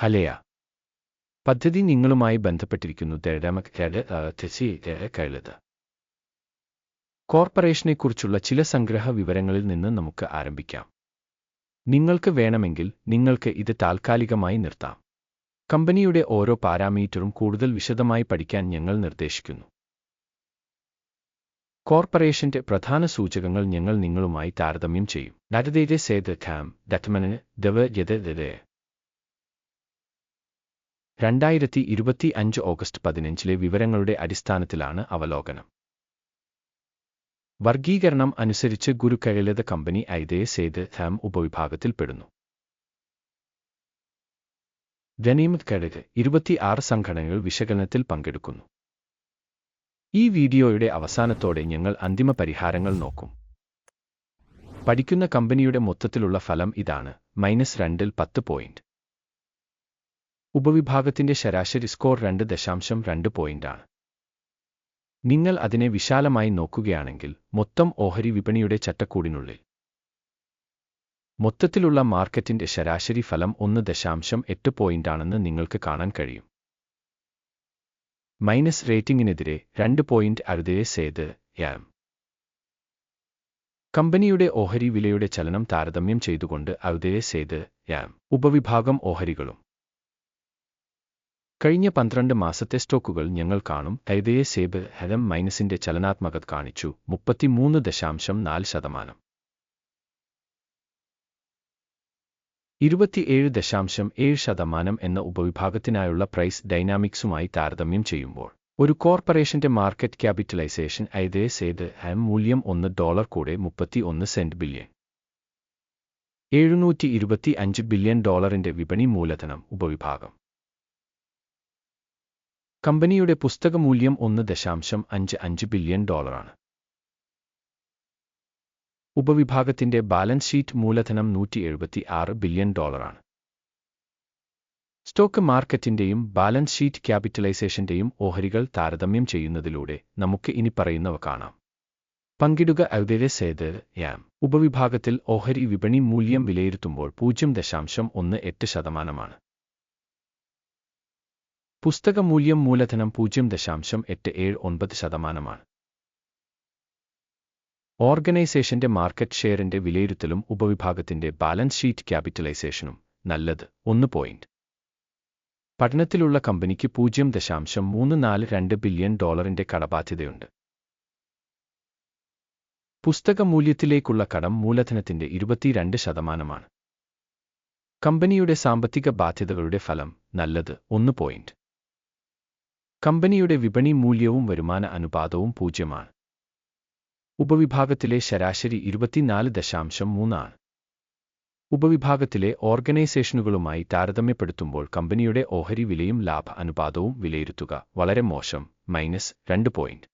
ഹലയ. പദ്ധതി നിങ്ങളുമായി ബന്ധപ്പെട്ടിരിക്കുന്നു കഴുത് കോർപ്പറേഷനെക്കുറിച്ചുള്ള ചില സംഗ്രഹ വിവരങ്ങളിൽ നിന്ന് നമുക്ക് ആരംഭിക്കാം. നിങ്ങൾക്ക് വേണമെങ്കിൽ നിങ്ങൾക്ക് ഇത് താൽക്കാലികമായി നിർത്താം. കമ്പനിയുടെ ഓരോ പാരാമീറ്ററും കൂടുതൽ വിശദമായി പഠിക്കാൻ ഞങ്ങൾ നിർദ്ദേശിക്കുന്നു. കോർപ്പറേഷന്റെ പ്രധാന സൂചകങ്ങൾ ഞങ്ങൾ നിങ്ങളുമായി താരതമ്യം ചെയ്യും. ഡാറ്റയുടെ സേത് ഖാം ഡറ്റമന് ദവ യഥ രണ്ടായിരത്തി ഇരുപത്തി അഞ്ച് ഓഗസ്റ്റ് പതിനഞ്ചിലെ വിവരങ്ങളുടെ അടിസ്ഥാനത്തിലാണ് അവലോകനം. വർഗീകരണം അനുസരിച്ച് ഗുരുക്കഴലത കമ്പനി ഐതേ സേത് ഹാം ഉപവിഭാഗത്തിൽപ്പെടുന്നു ഗനീമത് കഴക് ഇരുപത്തിയാറ് സംഘടനകൾ വിശകലനത്തിൽ പങ്കെടുക്കുന്നു. ഈ വീഡിയോയുടെ അവസാനത്തോടെ ഞങ്ങൾ അന്തിമ പരിഹാരങ്ങൾ നോക്കും. പഠിക്കുന്ന കമ്പനിയുടെ മൊത്തത്തിലുള്ള ഫലം ഇതാണ് മൈനസ് രണ്ടിൽ പത്ത് പോയിന്റ്. ഉപവിഭാഗത്തിന്റെ ശരാശരി സ്കോർ രണ്ട് ദശാംശം രണ്ട് പോയിന്റാണ് നിങ്ങൾ അതിനെ വിശാലമായി നോക്കുകയാണെങ്കിൽ മൊത്തം ഓഹരി വിപണിയുടെ ചട്ടക്കൂടിനുള്ളിൽ മൊത്തത്തിലുള്ള മാർക്കറ്റിന്റെ ശരാശരി ഫലം ഒന്ന് ദശാംശം എട്ട് പോയിന്റാണെന്ന് നിങ്ങൾക്ക് കാണാൻ കഴിയും. മൈനസ് റേറ്റിംഗിനെതിരെ രണ്ട് പോയിന്റ് അരുതേ സേത് യാം. കമ്പനിയുടെ ഓഹരി വിലയുടെ ചലനം താരതമ്യം ചെയ്തുകൊണ്ട് അരുതേ സേത് യാം. ഉപവിഭാഗം ഓഹരികളും കഴിഞ്ഞ പന്ത്രണ്ട് മാസത്തെ സ്റ്റോക്കുകൾ ഞങ്ങൾ കാണും. ഹൈദയെ സേബ് ഹരം മൈനസിന്റെ ചലനാത്മകത കാണിച്ചു. മുപ്പത്തിമൂന്ന് ദശാംശം നാല് ശതമാനം. ഇരുപത്തിയേഴ് ദശാംശം ഏഴ് ശതമാനം എന്ന ഉപവിഭാഗത്തിനായുള്ള പ്രൈസ് ഡൈനാമിക്സുമായി താരതമ്യം ചെയ്യുമ്പോൾ ഒരു കോർപ്പറേഷന്റെ മാർക്കറ്റ് ക്യാപിറ്റലൈസേഷൻ ഐതേ സേത് ഹം മൂല്യം ഒന്ന് ഡോളർ കൂടെ മുപ്പത്തി ഒന്ന് സെന്റ് ബില്യൺ എഴുന്നൂറ്റി ഇരുപത്തി അഞ്ച് ബില്യൺ ഡോളറിന്റെ വിപണി മൂലധനം ഉപവിഭാഗം. കമ്പനിയുടെ പുസ്തകമൂല്യം ഒന്ന് ദശാംശം അഞ്ച് അഞ്ച് ബില്യൺ ഡോളറാണ്. ഉപവിഭാഗത്തിന്റെ ബാലൻസ് ഷീറ്റ് മൂലധനം നൂറ്റി എഴുപത്തി ആറ് ബില്യൺ ഡോളറാണ്. സ്റ്റോക്ക് മാർക്കറ്റിന്റെയും ബാലൻസ് ഷീറ്റ് ക്യാപിറ്റലൈസേഷന്റെയും ഓഹരികൾ താരതമ്യം ചെയ്യുന്നതിലൂടെ നമുക്ക് ഇനി പറയുന്നവ കാണാം. പങ്കിടുക ഔദരെ സേത് യാം. ഉപവിഭാഗത്തിൽ ഓഹരി വിപണി മൂല്യം വിലയിരുത്തുമ്പോൾ പൂജ്യം ദശാംശം ഒന്ന് എട്ട് ശതമാനമാണ്. പുസ്തക മൂല്യം മൂലധനം പൂജ്യം ദശാംശം എട്ട് ഏഴ് ഒൻപത് ശതമാനമാണ്. ഓർഗനൈസേഷന്റെ മാർക്കറ്റ് ഷെയറിന്റെ വിലയിരുത്തലും ഉപവിഭാഗത്തിന്റെ ബാലൻസ് ഷീറ്റ് ക്യാപിറ്റലൈസേഷനും നല്ലത്. ഒന്ന് പോയിന്റ്. പഠനത്തിലുള്ള കമ്പനിക്ക് പൂജ്യം ദശാംശം മൂന്ന് നാല് രണ്ട് ബില്യൺ ഡോളറിന്റെ കടബാധ്യതയുണ്ട്. പുസ്തക മൂല്യത്തിലേക്കുള്ള കടം മൂലധനത്തിന്റെ ഇരുപത്തിരണ്ട് ശതമാനമാണ്. കമ്പനിയുടെ സാമ്പത്തിക ബാധ്യതകളുടെ ഫലം നല്ലത്. ഒന്ന് പോയിന്റ്. കമ്പനിയുടെ വിപണി മൂല്യവും വരുമാന അനുപാതവും പൂജ്യമാണ്. ഉപവിഭാഗത്തിലെ ശരാശരി ഇരുപത്തിനാല് ദശാംശം മൂന്നാണ്. ഉപവിഭാഗത്തിലെ ഓർഗനൈസേഷനുകളുമായി താരതമ്യപ്പെടുത്തുമ്പോൾ കമ്പനിയുടെ ഓഹരി വിലയും ലാഭ അനുപാതവും വിലയിരുത്തുക വളരെ മോശം മൈനസ് രണ്ട് പോയിന്റ്.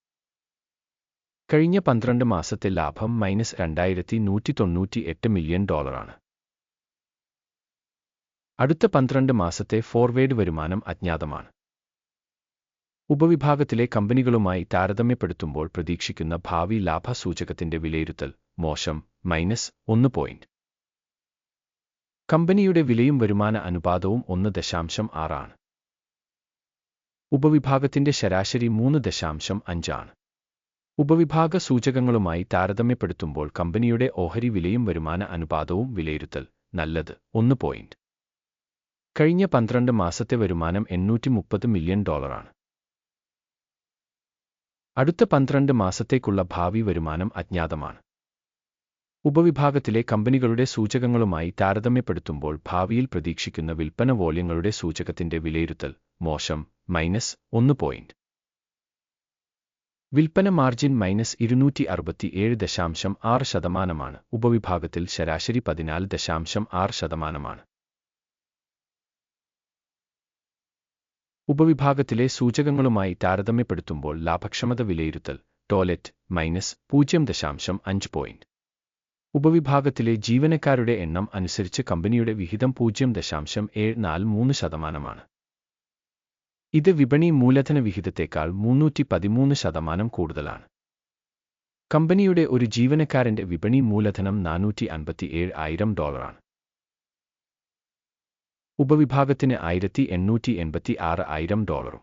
കഴിഞ്ഞ പന്ത്രണ്ട് മാസത്തെ ലാഭം മൈനസ് രണ്ടായിരത്തി നൂറ്റി തൊണ്ണൂറ്റി എട്ട് മില്യൺ ഡോളറാണ്. അടുത്ത പന്ത്രണ്ട് മാസത്തെ ഫോർവേഡ് വരുമാനം അജ്ഞാതമാണ്. ഉപവിഭാഗത്തിലെ കമ്പനികളുമായി താരതമ്യപ്പെടുത്തുമ്പോൾ പ്രതീക്ഷിക്കുന്ന ഭാവി ലാഭസൂചകത്തിന്റെ വിലയിരുത്തൽ മോശം മൈനസ് ഒന്ന് പോയിന്റ്. കമ്പനിയുടെ വിലയും വരുമാന അനുപാതവും ഒന്ന് ദശാംശം ആറാണ് ഉപവിഭാഗത്തിന്റെ ശരാശരി മൂന്ന് ദശാംശം അഞ്ചാണ് ഉപവിഭാഗ സൂചകങ്ങളുമായി താരതമ്യപ്പെടുത്തുമ്പോൾ കമ്പനിയുടെ ഓഹരി വിലയും വരുമാന അനുപാതവും വിലയിരുത്തൽ നല്ലത് ഒന്ന് പോയിന്റ്. കഴിഞ്ഞ പന്ത്രണ്ട് മാസത്തെ വരുമാനം എണ്ണൂറ്റി മുപ്പത് മില്യൺ ഡോളറാണ്. അടുത്ത പന്ത്രണ്ട് മാസത്തേക്കുള്ള ഭാവി വരുമാനം അജ്ഞാതമാണ്. ഉപവിഭാഗത്തിലെ കമ്പനികളുടെ സൂചകങ്ങളുമായി താരതമ്യപ്പെടുത്തുമ്പോൾ ഭാവിയിൽ പ്രതീക്ഷിക്കുന്ന വിൽപ്പന വോള്യങ്ങളുടെ സൂചകത്തിന്റെ വിലയിരുത്തൽ മോശം മൈനസ് ഒന്ന് പോയിന്റ്. വിൽപ്പന മാർജിൻ മൈനസ് ഇരുന്നൂറ്റി അറുപത്തിയേഴ് ദശാംശം ആറ് ശതമാനമാണ്. ഉപവിഭാഗത്തിൽ ശരാശരി പതിനാല് ദശാംശം ആറ് ശതമാനമാണ്. ഉപവിഭാഗത്തിലെ സൂചകങ്ങളുമായി താരതമ്യപ്പെടുത്തുമ്പോൾ ലാഭക്ഷമത വിലയിരുത്തൽ ടോയ്ലറ്റ് മൈനസ് പൂജ്യം ദശാംശം അഞ്ച് പോയിന്റ് ഉപവിഭാഗത്തിലെ ജീവനക്കാരുടെ എണ്ണം അനുസരിച്ച് കമ്പനിയുടെ വിഹിതം പൂജ്യം ദശാംശം ഏഴ് നാല് മൂന്ന് ശതമാനമാണ്. ഇത് വിപണി മൂലധന വിഹിതത്തേക്കാൾ മുന്നൂറ്റി പതിമൂന്ന് ശതമാനം കൂടുതലാണ്. കമ്പനിയുടെ ഒരു ജീവനക്കാരന്റെ വിപണി മൂലധനം നാനൂറ്റി അൻപത്തിയേഴ് ആയിരം ഡോളറാണ്. ഉപവിഭാഗത്തിന് ആയിരത്തി എണ്ണൂറ്റി എൺപത്തി ആറ് ആയിരം ഡോളറും.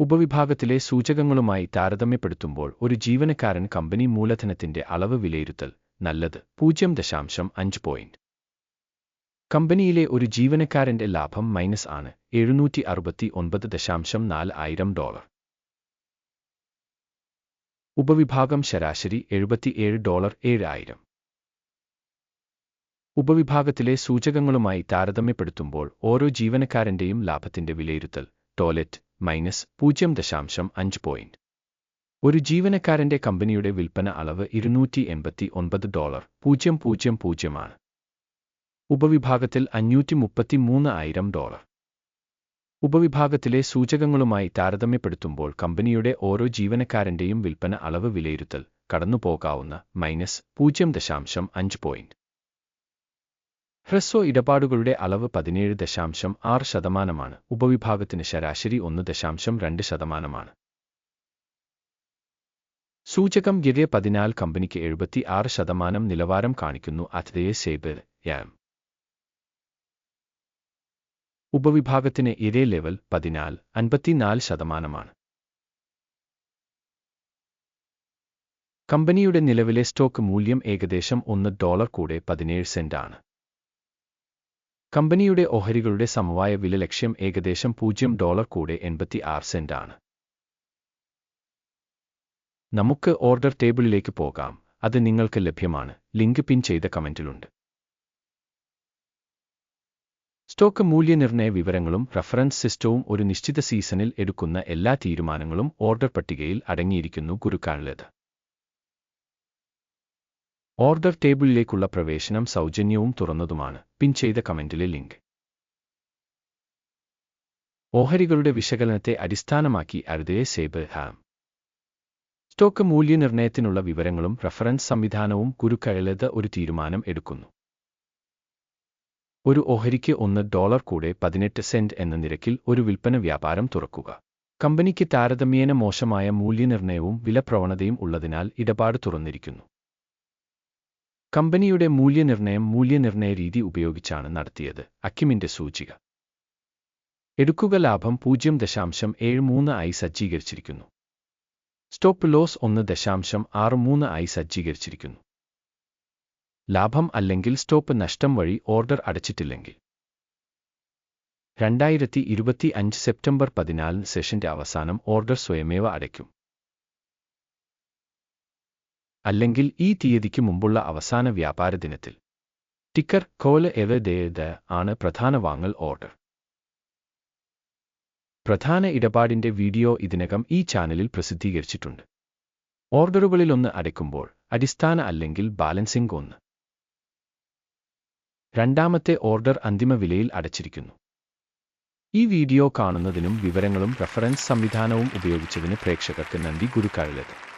ഉപവിഭാഗത്തിലെ സൂചകങ്ങളുമായി താരതമ്യപ്പെടുത്തുമ്പോൾ ഒരു ജീവനക്കാരൻ കമ്പനി മൂലധനത്തിന്റെ അളവ് വിലയിരുത്തൽ നല്ലത് പൂജ്യം ദശാംശം അഞ്ച് പോയിന്റ്. കമ്പനിയിലെ ഒരു ജീവനക്കാരന്റെ ലാഭം മൈനസ് ആണ് എഴുന്നൂറ്റി അറുപത്തി ഒൻപത് ദശാംശം നാല് ആയിരം ഡോളർ. ഉപവിഭാഗം ശരാശരി എഴുപത്തിയേഴ് ഡോളർ ഏഴായിരം ഉപവിഭാഗത്തിലെ സൂചകങ്ങളുമായി താരതമ്യപ്പെടുത്തുമ്പോൾ ഓരോ ജീവനക്കാരന്റെയും ലാഭത്തിന്റെ വിലയിരുത്തൽ ടോയ്ലറ്റ് മൈനസ് പൂജ്യം ദശാംശം അഞ്ച് പോയിന്റ്. ഒരു ജീവനക്കാരന്റെ കമ്പനിയുടെ വിൽപ്പന അളവ് ഇരുന്നൂറ്റി എൺപത്തി ഒൻപത് ഡോളർ പൂജ്യം പൂജ്യം പൂജ്യമാണ് ഉപവിഭാഗത്തിൽ അഞ്ഞൂറ്റി മുപ്പത്തി മൂന്ന് ആയിരം ഡോളർ. ഉപവിഭാഗത്തിലെ സൂചകങ്ങളുമായി താരതമ്യപ്പെടുത്തുമ്പോൾ കമ്പനിയുടെ ഓരോ ജീവനക്കാരന്റെയും വിൽപ്പന അളവ് വിലയിരുത്തൽ കടന്നുപോകാവുന്ന മൈനസ് പൂജ്യം ദശാംശം അഞ്ച് പോയിന്റ്. ഹ്രസ്വ ഇടപാടുകളുടെ അളവ് പതിനേഴ് ദശാംശം ആറ് ശതമാനമാണ്. ഉപവിഭാഗത്തിന് ശരാശരി ഒന്ന് ദശാംശം രണ്ട് ശതമാനമാണ്. സൂചകം ഗിരെ പതിനാല് കമ്പനിക്ക് എഴുപത്തി ആറ് ശതമാനം നിലവാരം കാണിക്കുന്നു. അതിഥയെ സേബ് യാം. ഉപവിഭാഗത്തിന് ഇരേ ലെവൽ പതിനാല് അൻപത്തിനാല് ശതമാനമാണ്. കമ്പനിയുടെ നിലവിലെ സ്റ്റോക്ക് മൂല്യം ഏകദേശം ഒന്ന് ഡോളർ കൂടെ പതിനേഴ് സെന്റാണ് കമ്പനിയുടെ ഓഹരികളുടെ സമവായ വില ലക്ഷ്യം ഏകദേശം പൂജ്യം ഡോളർ കൂടെ എൺപത്തി ആറ് ആണ്. നമുക്ക് ഓർഡർ ടേബിളിലേക്ക് പോകാം. അത് നിങ്ങൾക്ക് ലഭ്യമാണ്. ലിങ്ക് പിൻ ചെയ്ത കമന്റിലുണ്ട്. സ്റ്റോക്ക് മൂല്യനിർണയ വിവരങ്ങളും റഫറൻസ് സിസ്റ്റവും ഒരു നിശ്ചിത സീസണിൽ എടുക്കുന്ന എല്ലാ തീരുമാനങ്ങളും ഓർഡർ പട്ടികയിൽ അടങ്ങിയിരിക്കുന്നു ഗുരുക്കാനുള്ളത് ഓർഡർ ടേബിളിലേക്കുള്ള പ്രവേശനം സൗജന്യവും തുറന്നതുമാണ്. പിൻ ചെയ്ത കമന്റിലെ ലിങ്ക്. ഓഹരികളുടെ വിശകലനത്തെ അടിസ്ഥാനമാക്കി അരുതയെ സേബ് ഹാം. സ്റ്റോക്ക് മൂല്യനിർണയത്തിനുള്ള വിവരങ്ങളും റഫറൻസ് സംവിധാനവും കുരുക്കഴലത് ഒരു തീരുമാനം എടുക്കുന്നു. ഒരു ഓഹരിക്ക് ഒന്ന് ഡോളർ കൂടെ പതിനെട്ട് സെന്റ് എന്ന നിരക്കിൽ ഒരു വിൽപ്പന വ്യാപാരം തുറക്കുക. കമ്പനിക്ക് താരതമ്യേന മോശമായ മൂല്യനിർണയവും വിലപ്രവണതയും ഉള്ളതിനാൽ ഇടപാട് തുറന്നിരിക്കുന്നു. കമ്പനിയുടെ മൂല്യനിർണയം മൂല്യനിർണയ രീതി ഉപയോഗിച്ചാണ് നടത്തിയത്. അക്കിമിന്റെ സൂചിക. എടുക്കുക ലാഭം പൂജ്യം ദശാംശം ഏഴ് മൂന്ന് ആയി സജ്ജീകരിച്ചിരിക്കുന്നു. സ്റ്റോപ്പ് ലോസ് ഒന്ന് ദശാംശം ആറ് മൂന്ന് ആയി സജ്ജീകരിച്ചിരിക്കുന്നു. ലാഭം അല്ലെങ്കിൽ സ്റ്റോപ്പ് നഷ്ടം വഴി ഓർഡർ അടച്ചിട്ടില്ലെങ്കിൽ. രണ്ടായിരത്തി ഇരുപത്തി അഞ്ച് സെപ്റ്റംബർ പതിനാലിന് സെഷന്റെ അവസാനം ഓർഡർ സ്വയമേവ അടയ്ക്കും. അല്ലെങ്കിൽ ഈ തീയതിക്ക് മുമ്പുള്ള അവസാന വ്യാപാര ദിനത്തിൽ. ടിക്കർ കോല എവദേത് ആണ് പ്രധാന വാങ്ങൽ ഓർഡർ. പ്രധാന ഇടപാടിന്റെ വീഡിയോ ഇതിനകം ഈ ചാനലിൽ പ്രസിദ്ധീകരിച്ചിട്ടുണ്ട്. ഓർഡറുകളിലൊന്ന് അടയ്ക്കുമ്പോൾ അടിസ്ഥാന അല്ലെങ്കിൽ ബാലൻസിംഗ് ഒന്ന്. രണ്ടാമത്തെ ഓർഡർ അന്തിമ വിലയിൽ അടച്ചിരിക്കുന്നു. ഈ വീഡിയോ കാണുന്നതിനും വിവരങ്ങളും റഫറൻസ് സംവിധാനവും ഉപയോഗിച്ചതിന് പ്രേക്ഷകർക്ക് നന്ദി ഗുരുക്കാരിലത്